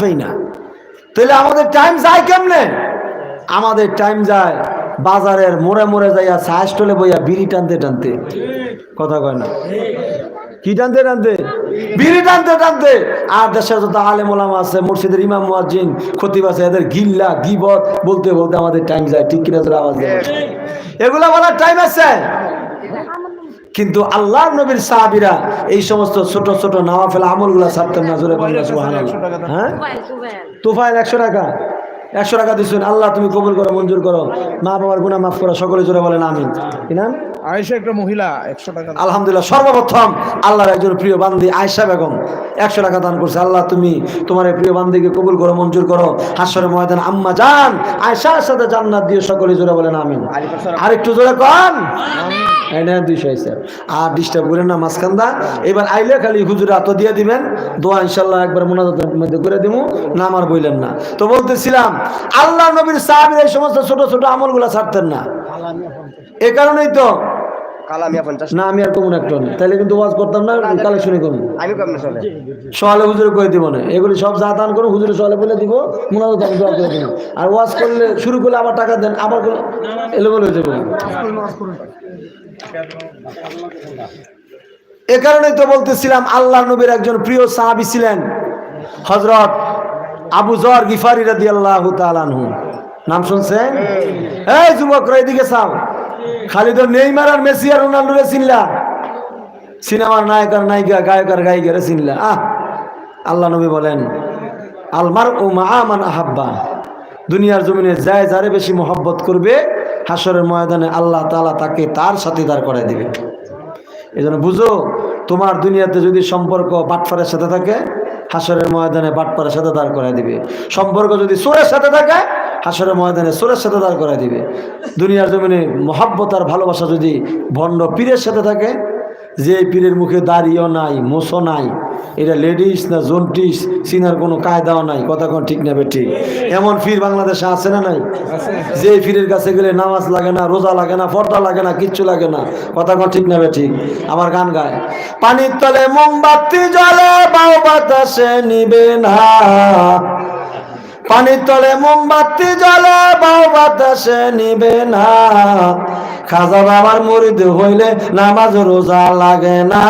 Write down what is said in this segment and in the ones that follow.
পাই না। তাহলে আমাদের টাইম যায় কেমনে? আমাদের টাইম যায় বাজারের মোড়ে মোড়ে যাইয়া চা স্টলে বইয়া বিড়ি টানতে টানতে। কথা কয় না? কি টানতে টানতে? বিড়ি টানতে টানতে। আর দেশের যত আলেম ওলামা আছে, মসজিদের ইমাম, মুয়াজ্জিন, খতিব আছে, এদের গিল্লা, গিবত বলতে বলতে আমাদের টাইম যায়। ঠিক কিনা জোরে আওয়াজ এগুলা বলার টাইম আছে? কিন্তু আল্লাহ নবীর সাহাবিরা এই সমস্ত ছোট ছোট নাওয়াফেল আমলগুলা ছাড়তেন না জোরে হ্যাঁ? তুফাইল একশো টাকা? একশো টাকা দিচ্ছেন আল্লাহ তুমি কবুল করো মঞ্জুর করো। মা বাবার গুণা মাফ করো সকলে জোরে বলেন আমিন। কি নাম? আয়েশা একটা মহিলা একশো টাকা আলহামদুলিল্লাহ সর্বপ্রথম আল্লাহর একজন প্রিয় বান্দি আয়সা বেগম একশো টাকা দান করছে। আল্লাহ তুমি তোমার প্রিয় বান্দিকে কবুল করো মঞ্জুর করো। হাসরের ময়দান আম্মা জান আয়সার সাথে জান্নাত দিয়ে সকলে জোরে বলেন আমিন। আর একটু জোরে কন। দুইশো আর ডিস্টার্ব করেন না মাঝখান্দা এবার আইলে খালি হুজুরে হাত দিয়ে দিবেন। দোয়া ইনশাল্লাহ একবার মোনাজাতের মধ্যে করে দিব না আমার বইলেন না। তো বলতেছিলাম আল্লাহ নবীর সাহাবির এই সমস্ত ছোট ছোট আমলগুলা ছাড়তেন না। এ কারণেই তো না আমি আর কমন একটা। তাহলে কিন্তু ওয়াজ করতাম না কালেকশনে কমন আমি কম না চলে সকালে হুজুরে করে দিব না। এগুলি সব যা দান করো হুজুরে সকালে বলে দিব মুনাজাত আমি দোয়া করে দিব। আর ওয়াজ করলে শুরু করলে আবার টাকা দেন আবার এলোমেলো হয়ে যাবে। এ কারণেই তো বলতেছিলাম আল্লাহ নবীর একজন প্রিয় সাহাবি ছিলেন। হজরত আবু জর গিফারি রাদি আল্লাহ তালানহু নাম শুনছেন এই যুবকরা এদিকে চাও। খালি তো নেইমার আর মেসি আর রোনাল্ডোরে চিনলা? সিনেমার নায়ক আর নায়িকা গায়ক আর গায়িকারে চিনলা। আহ, আল্লাহ নবী বলেন আলমার ও মা আমান আহাব্বা। দুনিয়ার জমিনে যায় যারে বেশি মহব্বত করবে হাসরের ময়দানে আল্লাহ তাআলা তাকে তার সাথে দাঁড় করায় দিবে। এই বুঝো, তোমার দুনিয়াতে যদি সম্পর্ক বাটফারের সাথে থাকে হাসরের ময়দানে বাটপারের সাথে দাঁড় করাই দিবে। সম্পর্ক যদি সুরের সাথে থাকে হাসরের ময়দানে সুরের সাথে দাঁড় করাই দিবে। দুনিয়ার জমিনে মহাব্বত আর ভালোবাসা যদি ভণ্ড পীরের সাথে থাকে যে পীরের মুখে দাড়িও নাই মোসো নাই এটা লেডিস না জন্টিস সিনার কোনো কায়দাও নাই কথা কোন ঠিক নেবে ঠিক এমন ফির বাংলাদেশে আছে না নাই? যে ফিরের কাছে গেলে নামাজ লাগে না রোজা লাগে না ফর্দা লাগে না কিচ্ছু লাগে না কথা কোন ঠিক নেবে ঠিক আমার গান গায়। পানির তলে মোমবাতি জলে বাউ বাতাসে নিবে না। পানির তলে মোমবাতি জলে বাউ বাতাসে নিবে না। খাজা বাবার মুরিদ হইলে নামাজ রোজা লাগে না।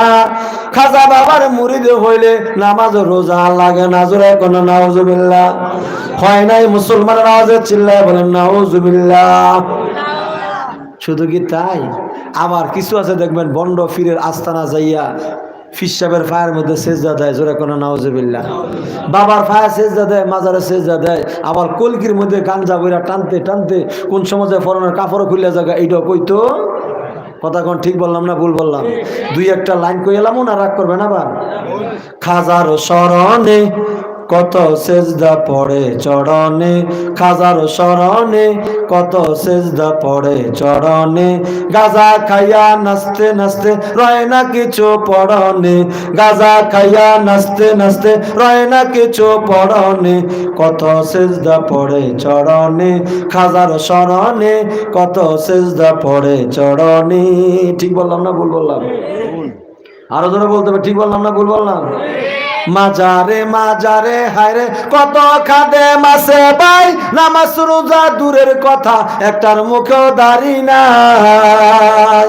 খাজা বাবার মুরিদ হইলে নামাজ রোজা লাগে না। জোরে কোন নাউজুবিল্লাহ। হয় নাই মুসলমানের আওয়াজে চিল্লায় বলেন, নাউজুবিল্লাহ। শুধু কি তাই? আবার কিছু আছে দেখবেন, বন্ড ফিরের আস্তানা যাইয়া ফিসাবের ফায়ের মধ্যে সেজদা দেয়, জোরে কোনো নাওজবিল্লা বাবার ফায়ার সেজদা দেয় মাজারে সেজদা দেয়, আবার কলকির মধ্যে গাঞ্জা বইরা টানতে টানতে কোন সমাজে ফরনের কাপড়ও খুললে জায়গা, এইটাও কইতো? কথা কোন ঠিক বললাম না ভুল বললাম? দুই একটা লাইন কই এলাম না রাগ করবে না বা খাজার স্মরণে কত সেজদা পড়ে চরণে খাজার স্মরণে কত সেজদা পড়ে চরণে। গাজা খাইয়া নাচতে নাচতে রয় না কিছু পড়নে গাজা খাইয়া নাচতে নাচতে রয় না কিছু পড়নে কত সেজদা পড়ে চরণে খাজার স্মরণে কত সেজদা পড়ে চরণে। ঠিক বললাম না ভুল বললাম? আরও ধরে বলতে হবে ঠিক বললাম না ভুল বললাম? মাজারে মাজারে, হায়রে, কত খাদে মাসে ভাই নামাজ রোজা দূরের কথা, একটার মুখেও দাঁড়ি নাই।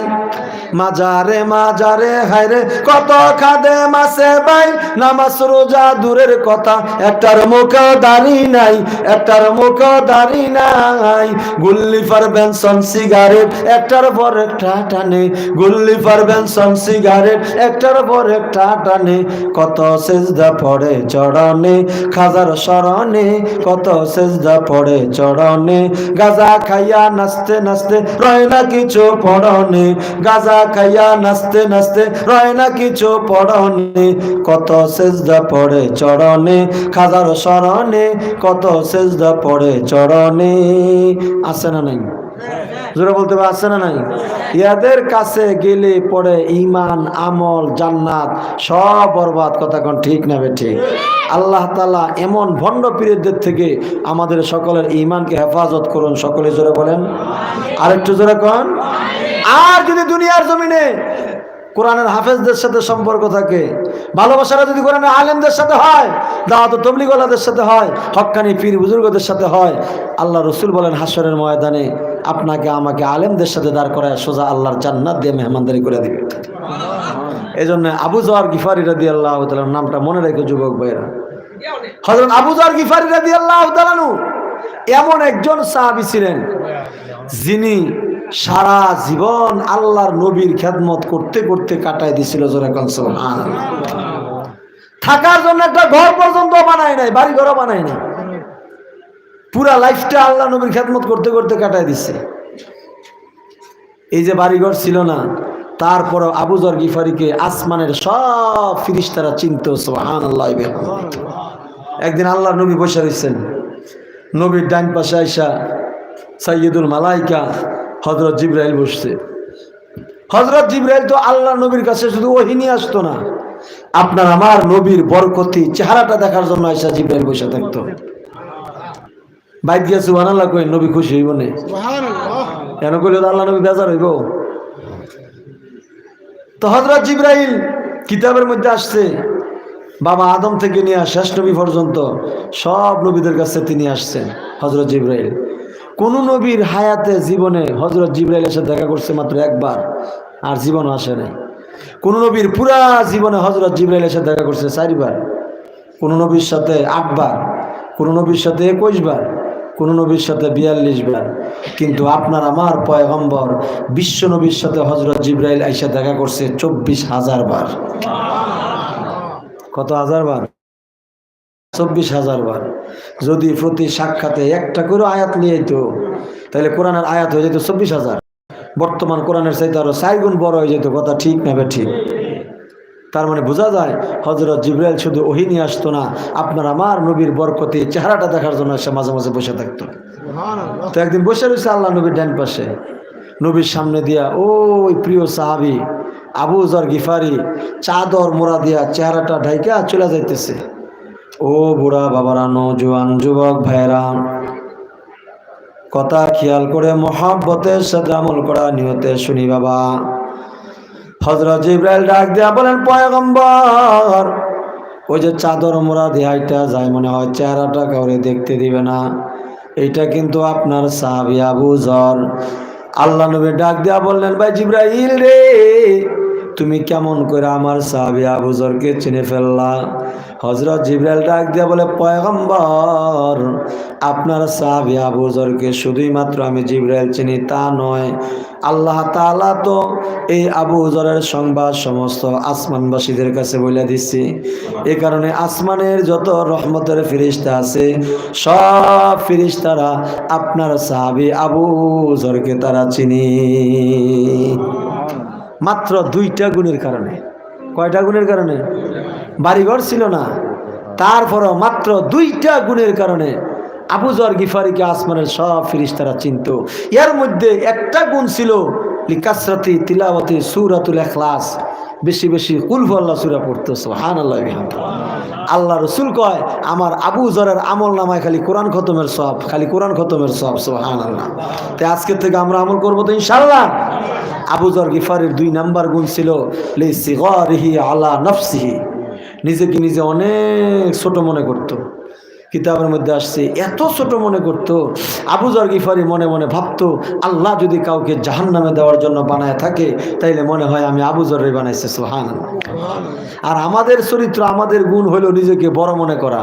মাজারে মাজারে, হায়রে, কত খাদে মাসে ভাই, নামাজ রোজা দূরের কথা, একটার মুখ দাড়ি নাই, একটার মুখ দাড়ি নাই। গুল্লি ফার বেনসন সিগারেট, একটার পর একটা টানে। গুল্লি ফার বেনসন সিগারেট, একটার পর একটা টানে। কত সেজদা পড়ে চরণে খাজার স্মরণে, কত সেজদা পড়ে চরণে গাজা খাইয়া নাচতে নাচতে রয় না কিছু পড়নে। গাজা খাইয়া নাচতে নাচতে রয় না কিছু পড়নে। কত সেজদা পড়ে চরণে খাজার স্মরণে কত সেজদা পড়ে চরণে আছে না নাই? জোরে বলতে হবে, আছে না নাই? ইয়াদের কাছে গেলে পড়ে ইমান আমল, জান্নাত, সব বরবাদ, কথা কোন ঠিক না ঠিক? আল্লাহ তালা এমন ভণ্ড পীরদের থেকে আমাদের সকলের ইমানকে হেফাজত করুন, সকলে জোরে বলেন। আরেকটু জোরে কন। আর যদি দুনিয়ার জমিনে কোরআনের হাফেজদের সাথে সম্পর্ক থাকে ভালোবাসাটা যদি কোরআনের আলেমদের সাথে হয়, দাওয়াত তবলিগলাদের সাথে হয় হক্কানি পীর বুজুর্গদের সাথে হয়, আল্লাহ রসুল বলেন হাসরের ময়দানে আপনাকে, আমাকে আলেমদের সাথে দাঁড় করায় সোজা আল্লাহর জান্নাত দিয়ে মেহমানদারি করে দিবে। এই জন্য আবু জওয়ার গিফারি রাদি আল্লাহ নামটা মনে রেখে যুবক ভাইরা হজরত আবু জওয়ার গিফারি রাদি আল্লাহ এমন একজন সাহাবি ছিলেন, যিনি সারা জীবন আল্লাহর নবীর খেদমত করতে করতে কাটায় দিছিল থাকার জন্য একটা ঘর পর্যন্ত বানায় নাই বাড়ি ঘরও বানায় নাই। পুরা লাইফটা আল্লাহ নবীর খেদমত করতে করতে কাটায় দিচ্ছে এই যে বাড়িঘর ছিল না তারপর আবুজর গিফারিকে আসমানের সব ফিরিস্তারা চিনত আল্লাহ একদিন আল্লাহর নবী বসে রয়েছেন নবীর ডান পাশে আইসা সাইয়দুল মালাইকা হজরত জিব্রাইল বসছে। হজরত জিব্রাইল তো আল্লাহ নবীর কাছে শুধু ওহি নিয়ে আসতো না। আপনার আমার নবীর বরকতি চেহারাটা দেখার জন্য আইসা জিব্রাইল বসে থাকতো। বাইক গিয়া সুবান আল্লাহ কই নবী খুশি হইব নে? কেন কইলে তো আল্লাহ নবী বেজার হইব? তো হজরত জিব্রাইল কিতাবের মধ্যে আসছে বাবা আদম থেকে নিয়ে শেষ নবী পর্যন্ত সব নবীদের কাছে তিনি আসছেন হজরত জিব্রাইল। কোন নবীর হায়াতে জীবনে হজরত জিব্রাইল এসে দেখা করছে মাত্র একবার, আর জীবনও আসে নাই। কোন নবীর পুরা জীবনে হজরত জিব্রাইল এসে দেখা করছে চারবার, কোন নবীর সাথে আটবার, কোন নবীর সাথে একুশ বার কোন নবীর সাথে বিয়াল্লিশ বার কিন্তু আপনার আমার পয়গম্বর, বিশ্ব নবীর সাথে হজরত জিব্রাইল আইসা দেখা করছে চব্বিশ হাজার বার কত হাজার বার চব্বিশ হাজার বার। যদি প্রতি সাক্ষাতে একটা করে আয়াত নিয়ে তো তাহলে কোরআনের আয়াত হয়ে যেত চব্বিশ হাজার। বর্তমান কোরআনের চাইতে আরও চার গুণ বড় হয়ে যেত কথা ঠিক না ঠিক? তার মানে বোঝা যায় হজরত জিব্রাইল শুধু ওহি নিয়ে আসতো না আপনার আমার নবীর বরকতে চেহারাটা দেখার জন্য সে মাঝে মাঝে বসে থাকতো। তো একদিন বসে রয়েছে আল্লাহ নবীর ডান পাশে। নবীর সামনে দিয়া ওই প্রিয় সাহাবি আবু জর গিফারি চাদর মোড়া দিয়া চেহারাটা ঢাইকা চলে যাইতেছে। ও বুড়া বাবারা নজওয়ান যুবক ভাইরা কথা খেয়াল করে মহাব্বতের সাথে আমল করা নিয়তে শুনি বাবা। হজরত জিব্রাইল ডাক দিয়া বলেন, পয়গম্বর, ওই যে চাদর মোড়া দেহাইটা যায় মনে হয় চেহারাটা কাউরে দেখতে দিবে না। এইটা কিন্তু আপনার সাহাবি আবু জর। আল্লাহ নবী ডাক দিয়া বললেন, ভাই জিব্রাইল রে, তুমি কেমন করে আমার সাহাবি আবু জরকে চিনে ফেললা? হজরত জিব্রাইল ডাক দিয়া বলে, পয়গম্বর, আপনার সাহাবি আবু জরকে শুধুই মাত্র আমি জিব্রাইল চিনি, তা নয়। আল্লাহ তাআলা তো এই আবু জরের সংবাদ সমস্ত আসমানবাসীদের কাছে বলে দিচ্ছি। এ কারণে আসমানের যত রহমতের ফিরিস্তা আছে, সব ফিরিস্তারা আপনার সাহাবি আবু জরকে তারা চিনি। মাত্র দুইটা গুণের কারণে। কয়টা গুণের কারণে? বাড়িঘর ছিল না। তারপরও মাত্র দুইটা গুণের কারণে আবুজর গিফারিকে আসমানের সব ফিরিস্তারা চিনত। এর মধ্যে একটা গুণ ছিল লিকাসরাতি তিলাবতি সুরাতুল এখলাস বেশি বেশি কুলফু আল্লাহ সুরা পড়তো সোহান আল্লাহ আল্লাহ রসুল কয়, আমার আবু জরের আমল নামায় খালি কোরআন খতমের সব খালি কোরআন খতমের সব সোহান আল্লাহ তাই আজকের থেকে আমরা আমল করব তো ইনশাল্লাহ আবু জর গিফারের দুই নাম্বার গুণ ছিল লিসিগরিহি আলা নফসিহি। নিজেকে নিজে অনেক ছোট মনে করতো। কিতাবের মধ্যে আসছে, এত ছোট মনে করতো। আবু জর গিফারি মনে মনে ভাবতো, আল্লাহ যদি কাউকে জাহান নামে দেওয়ার জন্য বানায় থাকে, তাইলে মনে হয় আমি আবু জরের বানাইছে সোহান আর আমাদের চরিত্র, আমাদের গুণ হলো নিজেকে বড় মনে করা।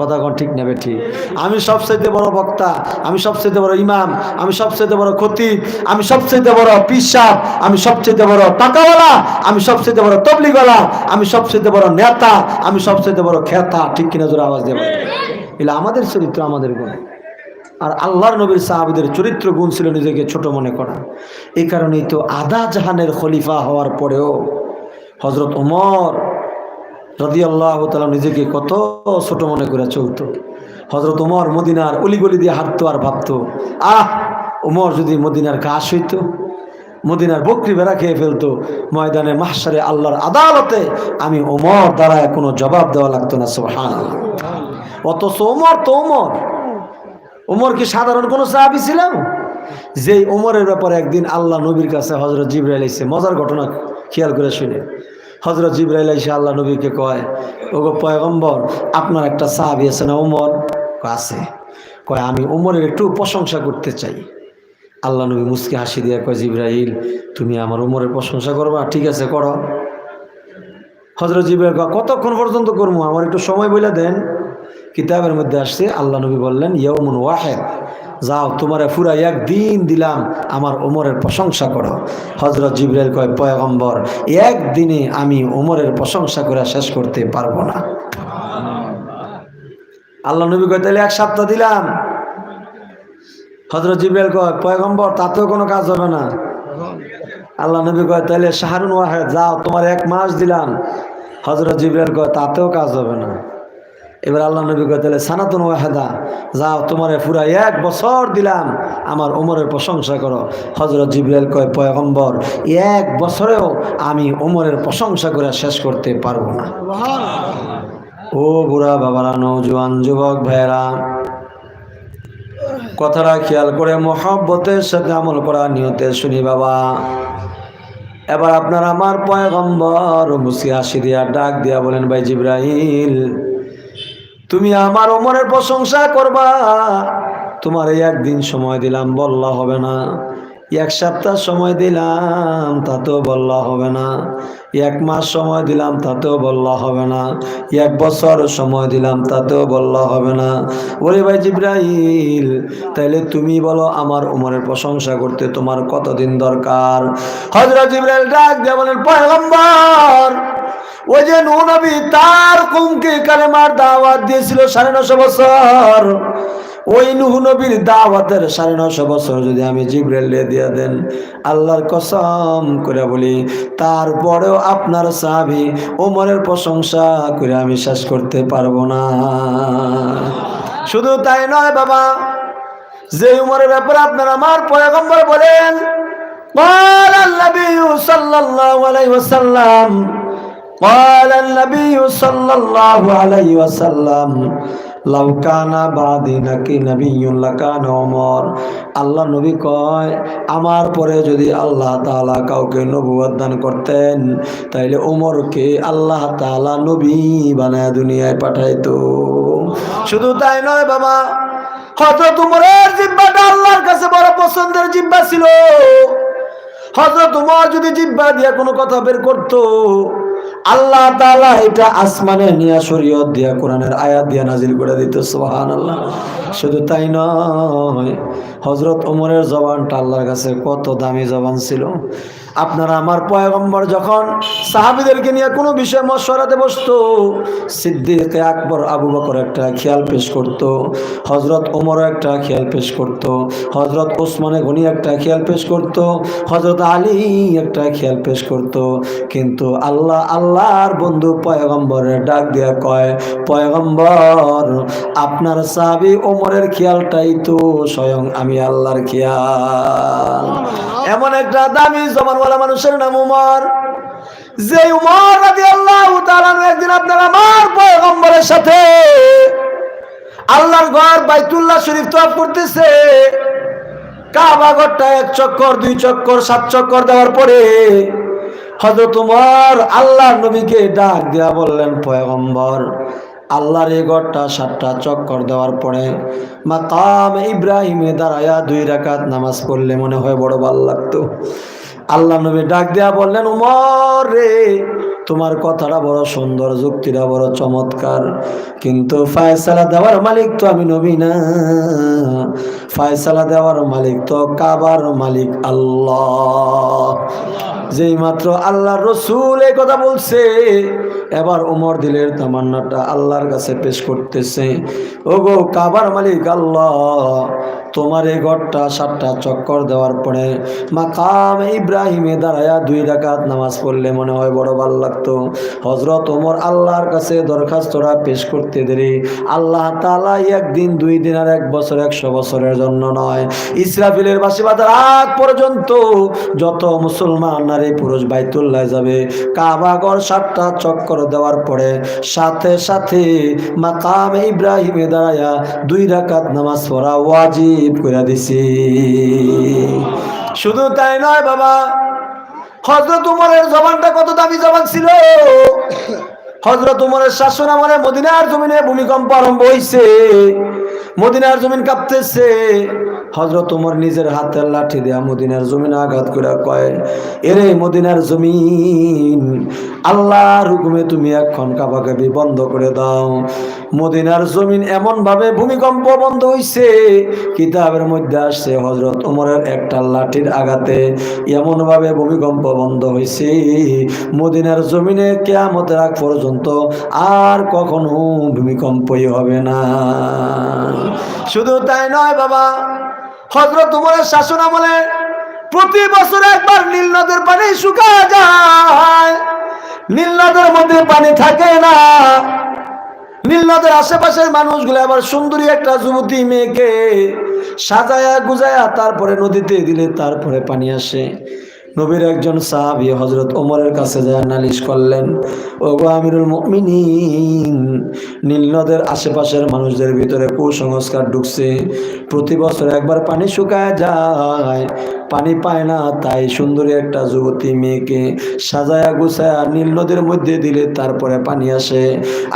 কথা কোন ঠিক নেবে ঠিক আমি সবচাইতে বড় বক্তা, আমি সবচেয়ে বড় ইমাম, আমি সবচাইতে বড় খতিব, আমি সবচেয়ে বড় পিসাব, আমি সবচাইতে বড় টাকাওয়ালা, আমি সবচাইতে বড় তবলিগওয়ালা আমি সবচেয়ে বড় নেতা, আমি সবচেয়ে বড় খেতা। ঠিক কিনা জোরে আওয়াজ দেব এগুলো আমাদের চরিত্র আমাদের গুণ। আর আল্লাহর নবীর সাহাবিদের চরিত্র গুণ ছিল নিজেকে ছোট মনে করা। এই কারণেই তো আদা জাহানের খলিফা হওয়ার পরেও হজরত ওমর রদি আল্লাহ তালা নিজেকে কত ছোট মনে করে চলতো। হজরত ওমর মদিনার অলিগলি দিয়ে হাঁটতো আর ভাবতো, আহ, ওমর যদি মদিনার ঘাস হইতো, মদিনার বকরি বেড়া খেয়ে ফেলতো, ময়দানে মাহসারে আল্লাহর আদালতে আমি ওমর দ্বারা কোনো জবাব দেওয়া লাগতো না সোহান অথচ ওমর তো ওমর। ওমর কি সাধারণ কোনো সাহাবি ছিলাম যেই ওমরের ব্যাপারে একদিন আল্লাহ নবীর কাছে হজরত জিব্রাইল এসে মজার ঘটনা খেয়াল করে শুনে হজরত জিব্রাইল ইসা আল্লাহ নবীকে কয় ও ওগো পয়গম্বর, আপনার একটা সাহাবি আছে না ওমর? আছে। কয়, আমি উমরের একটু প্রশংসা করতে চাই। আল্লাহ নবী মুসকে হাসি দিয়ে কয়, জিব্রাইল, তুমি আমার উমরের প্রশংসা করবা, ঠিক আছে, করো। হজরত জিব্রাইল কতক্ষণ পর্যন্ত করব? আমার একটু সময় বলে দেন। কিতাবের মধ্যে আসছে, আল্লাহ নবী বললেন ইয়মুন ওয়াহেদ। যাও, তোমারে পুরা একদিন দিলাম, আমার ওমরের প্রশংসা করো। হজরত জিব্রাইল কয়, পয়গম্বর, একদিনে আমি ওমরের প্রশংসা করে শেষ করতে পারব না। আল্লাহ নবী কয় তাহলে এক সপ্তাহ দিলাম। হজরত জিব্রাইল কয়, পয়গম্বর, তাতেও কোনো কাজ হবে না। আল্লাহ নবী কয় তাহলে শাহরুন ওয়াহেদ, যাও, তোমার এক মাস দিলাম। হজরত জিব্রাইল কয়, তাতেও কাজ হবে না। এবার আল্লাহ নবী তাহলে সানাতন ওয়াহেদা, যাও তোমারে পুরা এক বছর দিলাম। আমার ওমরের প্রশংসা করো। হজরত জিব্রাইল কয়, পয়গম্বর, এক বছরেও আমি ওমরের প্রশংসা করে শেষ করতে পারব না। ও বুড়া বাবারা নৌজওয়ান যুবক ভাইয়েরা, কথাটা খেয়াল করে মহব্বতের সাথে আমল করা নিয়তে শুনি বাবা। এবার আপনার আমার পয়গম্বর, মুসি হাসি দিয়া ডাক দিয়া বলেন, ভাই জিব্রাহিল তুমি আমার ওমরের প্রশংসা করবা। তোমার এই একদিন সময় দিলাম, বললা হবে না। এক সপ্তাহ সময় দিলাম, তাতেও বললা হবে না। এক মাস সময় দিলাম, তাতেও বললা হবে না। এক বছর সময় দিলাম, তাতেও বললা হবে না। ওরে ভাই জিব্রাহিল তাইলে তুমি বলো আমার উমরের প্রশংসা করতে তোমার কতদিন দরকার? হজরত জিব্রাইল ডাক দিয়ে বলেন, পয়গম্বর! ওই যে নূহ নবী তার কুমকে কালেমার দাওয়াত দিয়েছিল সাড়ে নশো বছর ওই নুহ নবীর দাওয়াতের সাড়ে নশো বছর যদি আমি জিব্রাইল দিয়ে দেন আল্লাহর কসম করে বলি তারপরেও আপনার সাহাবি ওমরের প্রশংসা করে আমি শেষ করতে পারবো না শুধু তাই নয় বাবা যে উমরের ব্যাপারে আপনার আমার পয়গম্বর বলেন قال النبي صلى الله عليه وسلم قال النبي صلى الله عليه وسلم لو كان بعدي নাকি নবিয়্যুন লাকানা ওমর আল্লাহ নবী কয় আমার পরে যদি আল্লাহ তাআলা কাউকে নবুয়ত দান করতেন তাইলে ওমরকে আল্লাহ তাআলা নবী বানায় দুনিয়ায় পাঠাইতো শুধু তাই নয় বাবা হযরত উমরের জিব্বাটা আল্লাহর কাছে বড় পছন্দের জিব্বা ছিল হযরত উমর যদি জিব্বা দিয়ে কোনো কথা বের করতো আল্লাহ তালা এটা আসমানে নিয়া শরীয়ত দিয়া কোরআনের আয়াত দিয়া নাজিল করে দিত আল্লাহ শুধু তাই নয়, হযরত ওমরের জবানটা আল্লাহর কাছে কত দামি জবান ছিল। আপনারা আমার পয়গম্বর যখন সাহাবিদেরকে নিয়ে কোনো বিষয় মশওয়ারাতে বসতো সিদ্দিক আকবর আবু বকর একটা খেয়াল পেশ করত হজরত ওমরও একটা খেয়াল পেশ করত হজরত ওসমানে গনি একটা খেয়াল পেশ করত হজরত আলী একটা খেয়াল পেশ করত। কিন্তু আল্লাহ আল্লাহর বন্ধু পয়গম্বরের ডাক দিয়া কয় পয়গম্বর আপনার সাহাবি ওমরের খেয়ালটাই তো স্বয়ং আমি আল্লাহর খেয়াল। এমন একটা দামি জমানওয়ালা মানুষের নাম উমর। যে উমর রাদিয়াল্লাহু তাআলা একদিন আপনার আমার পয়গম্বরের সাথে আল্লাহর ঘর বাইতুল্লাহ শরীফ তওয়াফ করতেছে। কাবা ঘরটা এক চক্কর, দুই চক্কর, সাত চক্কর দেওয়ার পরে আল্লাহর নবীকে ডাক দেয়া বললেন, পয়গম্বর, আল্লাহর এই ঘরটা সাতটা চক্কর দেওয়ার পরে মাকাম ইব্রাহিমে দাঁড়ায়া দুই রাকাত নামাজ পড়লে মনে হয় বড় ভালো লাগতো। আল্লাহ নবী ডাক দেয়া বললেন, উমর রে, তোমার কথাটা বড় সুন্দর, যুক্তিটা বড় চমৎকার। কিন্তু ফায়সালা দেওয়ার মালিক তো আমি নবী না। ফায়সালা দেওয়ার মালিক তো কাবার মালিক আল্লাহ। যেই মাত্র আল্লাহর রসুল এই কথা বলছে, এবার উমর দিলের তামান্নাটা আল্লাহর কাছে পেশ করতেছে। ওগো কাবার মালিক আল্লাহ তোমার এই ঘরটা সাতটা চক্কর দেওয়ার পরে মাকাম ইব্রাহিমে দাঁড়ায়া দুই রাকাত নামাজ পড়লে মনে হয় বড় ভালো লাগতো। হজরত ওমর আল্লাহর কাছে দরখাস্তরা পেশ করতে দেরি। আল্লাহ তালা একদিন, দুই দিন আর এক বছর, একশো বছরের জন্য নয়। ইসরাফিলের বাসি আগ পর্যন্ত যত মুসলমান, নারী, পুরুষ বাইতুল্লাহ যাবে। কাবাগর সাতটা চক্কর দেওয়ার পরে সাথে সাথে মাকাম ইব্রাহিমে দাঁড়ায়া দুই রাকাত নামাজ পড়া ওয়াজিব। করে দিছি। শুধু তাই নয় বাবা হজরত উমরের জবানটা কত দামি জবান ছিল? হজরত উমরের শাসন আমলে মদিনার জমিনে ভূমিকম্প আরম্ভ হইছে, মদিনার জমিন কাঁপতেছে। হজরত উমর নিজের হাতের লাঠি দেয়া মদিনার জমিন আঘাত করে কয়, এরে মদিনার জমিন, আল্লাহর হুকুমে তুমি এখন কাবাকাবি বন্ধ করে দাও। মদিনার জমিন এমন ভাবে ভূমিকম্প বন্ধ হইছে, কিতাবের মধ্যে আসছে হজরত উমরের একটা লাঠির আঘাতে। এমন ভাবে ভূমিকম্প বন্ধ হইছে, মদিনার জমিনে কেয়ামতের আগ পর্যন্ত আর কখনো ভূমিকম্পই হবে না। শুধু তাই নয় বাবা হজরত উমরের শাসন আমলে প্রতি বছর একবার নীল নদের পানি শুকায় যায়। নীল নদের মধ্যে পানি থাকে না। নীল নদের আশেপাশের মানুষগুলো আবার সুন্দরী একটা যুবতী মেয়েকে সাজায়া গুজায়া তারপরে নদীতে দিলে তারপরে পানি আসে। নবীর একজন সাহাবি হজরত ওমরের কাছে যায় নালিশ করলেন ও গো আমিরুল মুমিনিন, নীল নদের আশেপাশের মানুষদের ভিতরে কুসংস্কার ঢুকছে। প্রতি বছর একবার পানি শুকায় যায়, পানি পায় না, তাই সুন্দরী একটা যুবতী মেয়েকে সাজায়া গুছায়া নীল নদীর মধ্যে দিলে তারপরে পানি আসে।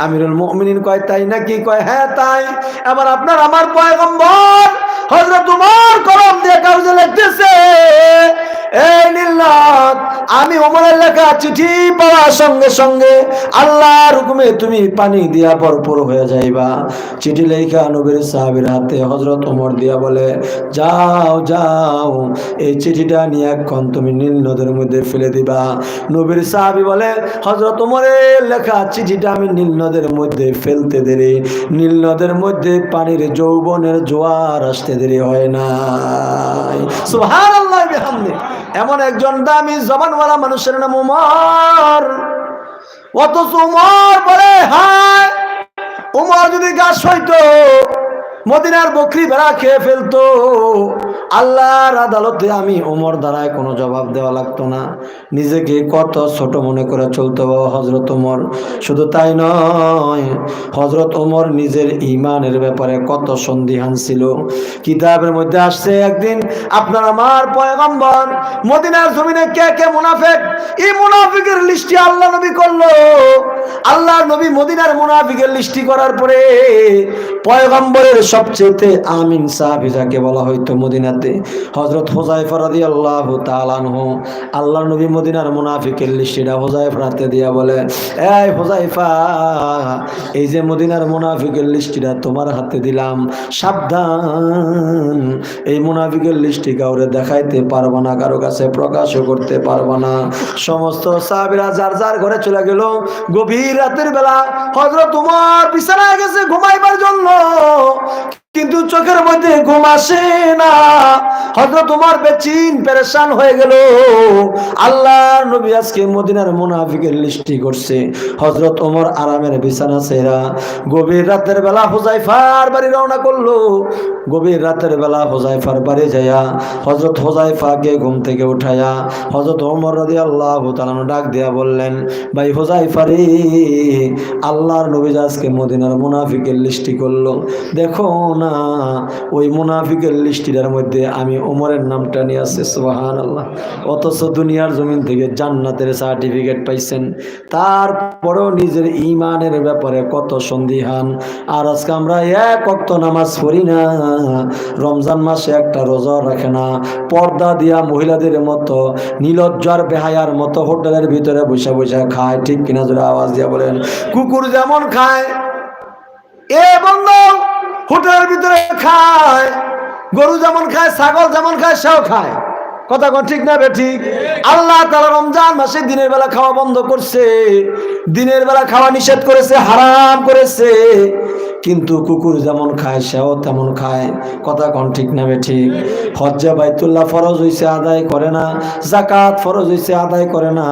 আমিরুল মুমিনিন কয়, তাই নাকি? কয় হ্যাঁ তাই। এবার আপনার আমার পয়গম্বর হজরত তোমার কলম দিয়ে কাগজে লিখতেছে আমি ওমরের লেখা চিঠি পাওয়ার সঙ্গে সঙ্গে আল্লাহর হুকুমে তুমি পানি দিয়া ভরপুর হয়ে যাইবা। চিঠি লেখা নবীর সাহাবের হাতে হজরত ওমর দিয়া বলে, যাও যাও, এই চিঠিটা নিয়ে এখন তুমি নীল নদের মধ্যে ফেলে দিবা। নবীর সাহাবি বলে হজরত ওমরের লেখা চিঠিটা আমি নীল নদের মধ্যে ফেলতে দেরি। নীল নদের মধ্যে পানির যৌবনের জোয়ার আসতে দেরি হয় না সুবহানাল্লাহ বিহামদিহি এমন একজন দামি জবানওয়ালা মানুষের নাম উমর। অথচ উমর বলে, হায়, উমর যদি গাছ হইতো মদিনার বকরি ভেড়া খেয়ে ফেলতো। আল্লাহর আদালতে আমি ওমর দ্বারায় কোনো জবাব দেওয়া লাগতো না। নিজেকে কত ছোট মনে করে চলতো হজরত ওমর শুধু তাই নয় হজরত ওমর নিজের ইমানের ব্যাপারে কত সন্দিহান ছিল। কিতাবের মধ্যে আসছে একদিন, আপনার আমার পয়গম্বর মদিনার জমিনে কে কে মুনাফেক? এই মুনাফিকের লিস্টি আল্লাহ নবী করল। আল্লাহ নবী মদিনার মুনাফিকের লিস্টি করার পরে পয়গম্বরের সবচেয়ে আমিন সাহাবি যাকে বলা হইতো মদিনাতে হজরত হোজাইফা রাদি আল্লাহ তালানহ আল্লাহ নবী মদিনার মুনাফিকের লিস্টিটা হোজাইফার হাতে দিয়া বলে, এই হোজাইফা এই যে মদিনার মুনাফিকের লিস্টিটা তোমার হাতে দিলাম, সাবধান। এই মুনাফিকের লিস্টি কাউরে দেখাইতে পারব না, কারও কাছে প্রকাশও করতে পারব না। সমস্ত সাহাবিরা যার যার ঘরে চলে গেল, গভীর রাতের বেলা হজরত তোমার বিছানায় গেছে ঘুমাইবার জন্য। কিন্তু চোখের মধ্যে ঘুম আসে না। হজরত তোমার বেচিন পেরেশান হয়ে গেল। আল্লাহর নবী আজকে মদিনার মুনাফিকের লিস্টি করছে। হজরত ওমর আরামের বিছানা সেরা গভীর রাতের বেলা হোজাইফার বাড়ি রওনা করল। গভীর রাতের বেলা হোজাইফার বাড়ি যাইয়া হজরত হোজাইফাকে ঘুম থেকে উঠায়া হজরত ওমর রাদি আল্লাহ তালানো ডাক দিয়া বললেন, ভাই হোজাইফা রে আল্লাহর নবী আজকে মদিনার মুনাফিকের লিস্টি করল। দেখো না। ওই মুনাফিকের লিস্টিটার মধ্যে আমি ওমরের নামটা নিয়ে আসছে সুবাহান আল্লাহ অথচ দুনিয়ার জমিন থেকে জান্নাতের সার্টিফিকেট পাইছেন। তারপরেও নিজের ইমানের ব্যাপারে কত সন্দিহান। আর আজকে আমরা এক অক্ত নামাজ পড়ি না। রমজান মাসে একটা রোজা রাখে না। পর্দা দিয়া মহিলাদের মতো, নীলজ্জার বেহায়ার মতো হোটেলের ভিতরে বসে বসে খায়। ঠিক কিনা জোরে আওয়াজ দিয়া বলেন, কুকুর যেমন খায়, এ বন্ধু হোটেলের ভিতরে খায় গরু যেমন খায় ছাগল যেমন খায় সেও খায়। কথা ঠিক না ঠিক? আল্লাহ তালা রমজান মাসে দিনের বেলা খাওয়া বন্ধ করছে। দিনের বেলা খাওয়া নিষেধ করেছে, হারাম করেছে। কিন্তু কুকুর যেমন খায়, সেও তেমন খায়। কথা কোন ঠিক না ঠিক? হজ্জা বাইতুল্লাহ ফরজ হইছে, আদায় করে না। জাকাত ফরজ হইছে, আদায় করে না।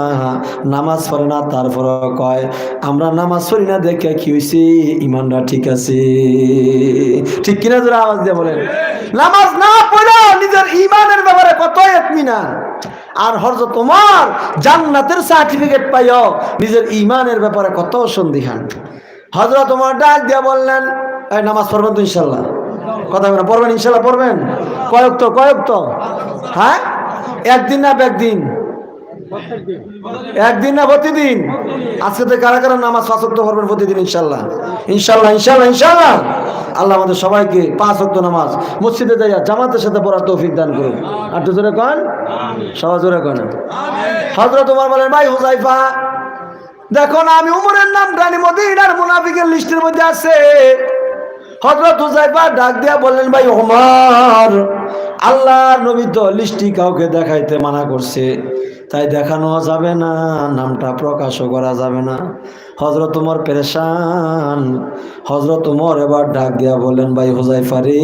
নামাজ পড়ে না তারপর কয়, আমরা নামাজ পড়ি না, দেখে কি হইছে? ইমানটা ঠিক আছে। ঠিক কিনা যারা আওয়াজ দিয়ে বলেন। নামাজ না নিজের ইমানের ব্যাপারে কত এতমিনান আর হরজ তোমার জান্নাতের সার্টিফিকেট পাইও, নিজের ইমানের ব্যাপারে কত সন্দিহান। হজরত তোমার ডাক দিয়া বললেন এই নামাজ পড়বেন তো ইনশাল্লাহ কথা বলেন, পড়বেন ইনশাল্লাহ পড়বেন? কয়েক তো কয়েক তো। হ্যাঁ? একদিন না একদিন একদিন না প্রতিদিন? আজকে থেকে কারা কারা নামাজ পাঁচ ওয়াক্ত করবেন প্রতিদিন, ইনশাল্লাহ? ইনশাল্লাহ ইনশাল্লাহ ইনশাল্লাহ। আল্লাহ আমাদের সবাইকে পাঁচ ওয়াক্ত নামাজ মসজিদে যাইয়া জামাতের সাথে পড়ার তৌফিক দান করুন আর তো জোরে কন। সবাই জোরে কন। হজরত তোমার বলেন, ভাই হুজাইফা দেখো না, আমি উমরের নাম রানী মদিনার মুনাফিকের লিস্টের মধ্যে আছে। হজরত হুজাইফা ডাক দিয়া বললেন, ভাই ওমর আল্লাহর নবী তো লিস্টি কাউকে দেখাইতে মানা করছে। তাই দেখানো যাবে না নামটা প্রকাশও করা যাবে না। হজরত উমর পেরেশান। হজরত উমর এবার ডাক দিয়া বলেন ভাই হুজাইফা রে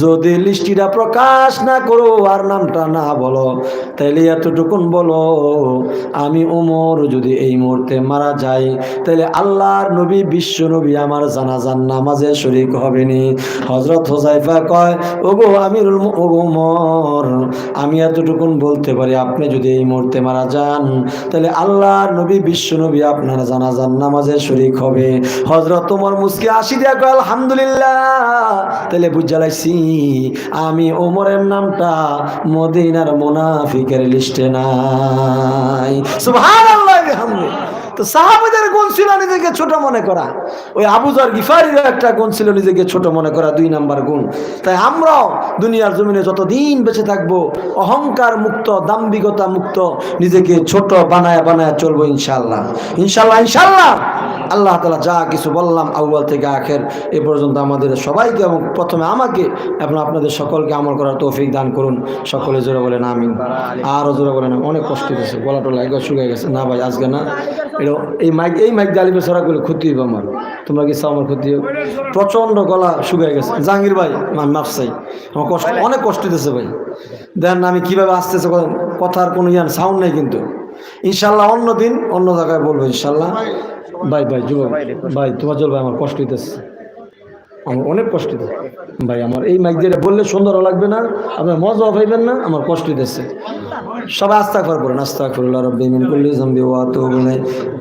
যদি লিস্টিটা প্রকাশ না করো আর নামটা না বলো, তাইলে এতটুকুন বলো, আমি উমর যদি এই মুহূর্তে মারা যাই তাহলে আল্লাহর নবী, বিশ্ব নবী আমার জানাজান নামাজে শরিক হবেনি। হজরত হোজাইফা কয়, ওগো আমিরুল মু- ওগো উমর, আমি এতটুকুন বলতে পারি, আপনি যদি এই মুহূর্তে মারা যান তাহলে আল্লাহর নবী, বিশ্ব নবী আপনার জানাজান নামাজে শরিক হবে। হজরত তোমার মুসকে আসি দেখো আলহামদুলিল্লাহ। তাহলে বুঝালাইছি আমি ওমরের নামটা মদিনার মোনাফিকের লিস্টে নাই। সুবহানাল্লাহ, বিহামদি। তো সাহাবাদের গুণ ছিল নিজেকে ছোট মনে করা। ওই আবুজার গিফারিরও একটা গুণ ছিল নিজেকে ছোট মনে করা, দুই নাম্বার গুণ। তাই আমরাও দুনিয়ার জমিনে যতদিন বেঁচে থাকব, অহংকার মুক্ত, দাম্ভিকতা মুক্ত, নিজেকে ছোট বানায় বানায় চলবো ইনশাল্লাহ ইনশাল্লাহ ইনশাল্লাহ আল্লাহ তালা যা কিছু বললাম আউয়াল থেকে আখের, এ পর্যন্ত আমাদের সবাইকে এবং প্রথমে আমাকে এবং আপনাদের সকলকে আমল করার তৌফিক দান করুন। সকলে জোরে বলেন, আমিন। আরও জোরে বলেন, অনেক কষ্ট দিয়েছে গলা টলা একবার শুকিয়ে গেছে। না ভাই, আজকে না এটা এই মাইক এই মাইক জালিমে সরা করলে ক্ষতি হইব আমার। তোমরা কি চাও আমার ক্ষতি হোক? প্রচণ্ড গলা শুকিয়ে গেছে। জাহাঙ্গীর ভাই আমার মাফ চাই আমার কষ্ট অনেক কষ্ট দিতেছে ভাই। দেন আমি কীভাবে আসতেছে কথা- কথার কোনো ইয়ান সাউন্ড নেই কিন্তু। ইনশাল্লাহ অন্য দিন অন্য জায়গায় বলব ইনশাল্লাহ। ভাই ভাই যুবক ভাই তোমার জল ভাই আমার কষ্ট হইতেছে আমার অনেক কষ্ট হইতেছে ভাই আমার এই মাইক দিয়ে বললে সুন্দরও লাগবে না আপনার মজাও পাইবেন না আমার কষ্ট হইতেছে সবাই আস্তা করার পরে আস্তাক করুল্লাহ রব্বি মিন কুল্লি জামবি ওয়া ইলাইহি।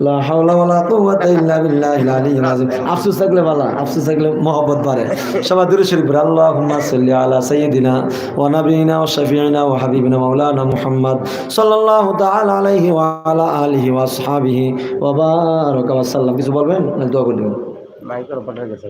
লা হাওলা ওয়ালা কুওয়াতা ইল্লা বিল্লাহিল আলিয়্যিল আযীম। আফসোস থাকলে ভালো আফসোস থাকলে মহব্বত বাড়ে। সবাই দূরে শরীফ পড়ে আল্লাহুম্মা সাল্লি আলা সাইয়্যিদিনা ওয়া নাবিয়িনা ওয়া শাফিঈনা ওয়া হাবিবিনা মাওলানা মুহাম্মদ সাল্লাল্লাহু তাআলা আলাইহি ওয়া আলা আলিহি ওয়া আসহাবিহি। ওয়া বারাকা ওয়া সাল্লাম কিছু বলবেন না দোয়া করে দিবেন? মাইকের উপর গেছে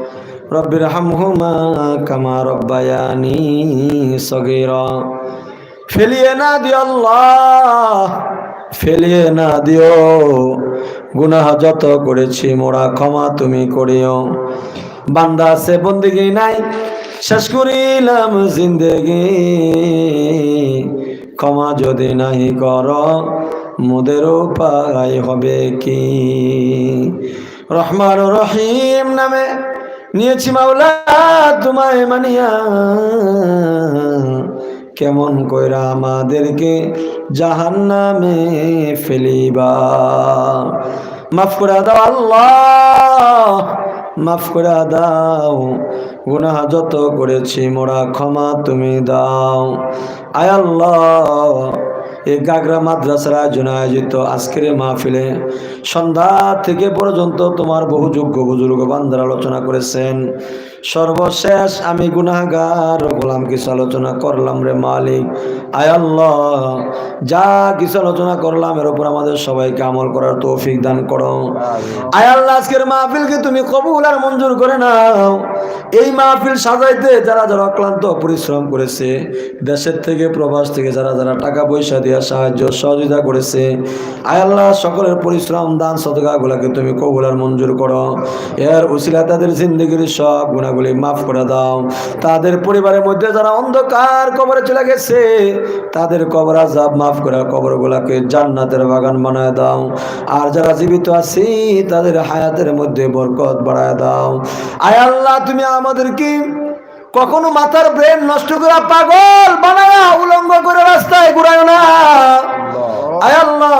রব্বির হামহুমা কামা রব্বায়ানি সগীরা। ফেলিয়ে না দিও আল্লাহ, ফেলিয়ে না দিও। গুনাহ যত করেছি মোরা ক্ষমা তুমি করিও। বান্দা সে বন্দিগি নাই, শেষ করিলাম জিন্দেগি। ক্ষমা যদি নাহি কর, মোদের উপায় হবে কি? রহমান রহিম নামে নিয়েছি মাওলা তোমায় মানিয়া। কেমন কইরা আমাদেরকে জাহান নামে ফেলিবা। মাফ করে দাও আল্লাহ, মাফ করে দাও। গুনাহ যত করেছি মোরা ক্ষমা তুমি দাও। আয় আল্লাহ এই গাগরা মাদ্রাসার জনায়োজিত আজকের মাহফিলে সন্ধ্যা থেকে পর্যন্ত তোমার বহু যোগ্য বুজুর্গ বান্দার আলোচনা করেছেন। সর্বশেষ আমি গুনাহগার গোলাম কিছু আলোচনা করলাম রে মালিক। আয় আল্লাহ যা কিছু আলোচনা করলাম এর উপর আমাদের সবাইকে আমল করার তৌফিক দান করো। আয় আল্লাহ আজকের মাহফিলকে তুমি কবুল আর মঞ্জুর করে নাও। এই মাহফিল সাজাইতে যারা যারা অক্লান্ত পরিশ্রম করেছে দেশের থেকে প্রবাস থেকে যারা যারা টাকা পয়সা দিয়ে সাহায্য সহযোগিতা করেছে আয় আল্লাহ সকলের পরিশ্রম দান সদকাগুলোকে তুমি কবুল আর মঞ্জুর করো। এর উসিলা তাদের জিন্দগির সব গুণাগুলি মাফ করে দাও। তাদের পরিবারের মধ্যে যারা অন্ধকার কবরে চলে গেছে, তাদের কবর আজাব মাফ করে কবরগুলাকে জান্নাতের বাগান বানায় দাও। আর যারা জীবিত আছি, তাদের হায়াতের মধ্যে বরকত বাড়ায় দাও। আয় আল্লাহ, তুমি আমাদেরকে কখনো মাথার ব্রেন নষ্ট করা পাগল বানায়া উলঙ্গ করে রাস্তায় ঘুরায় না। আয় আল্লাহ,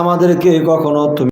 আমাদেরকে কখনো তুমি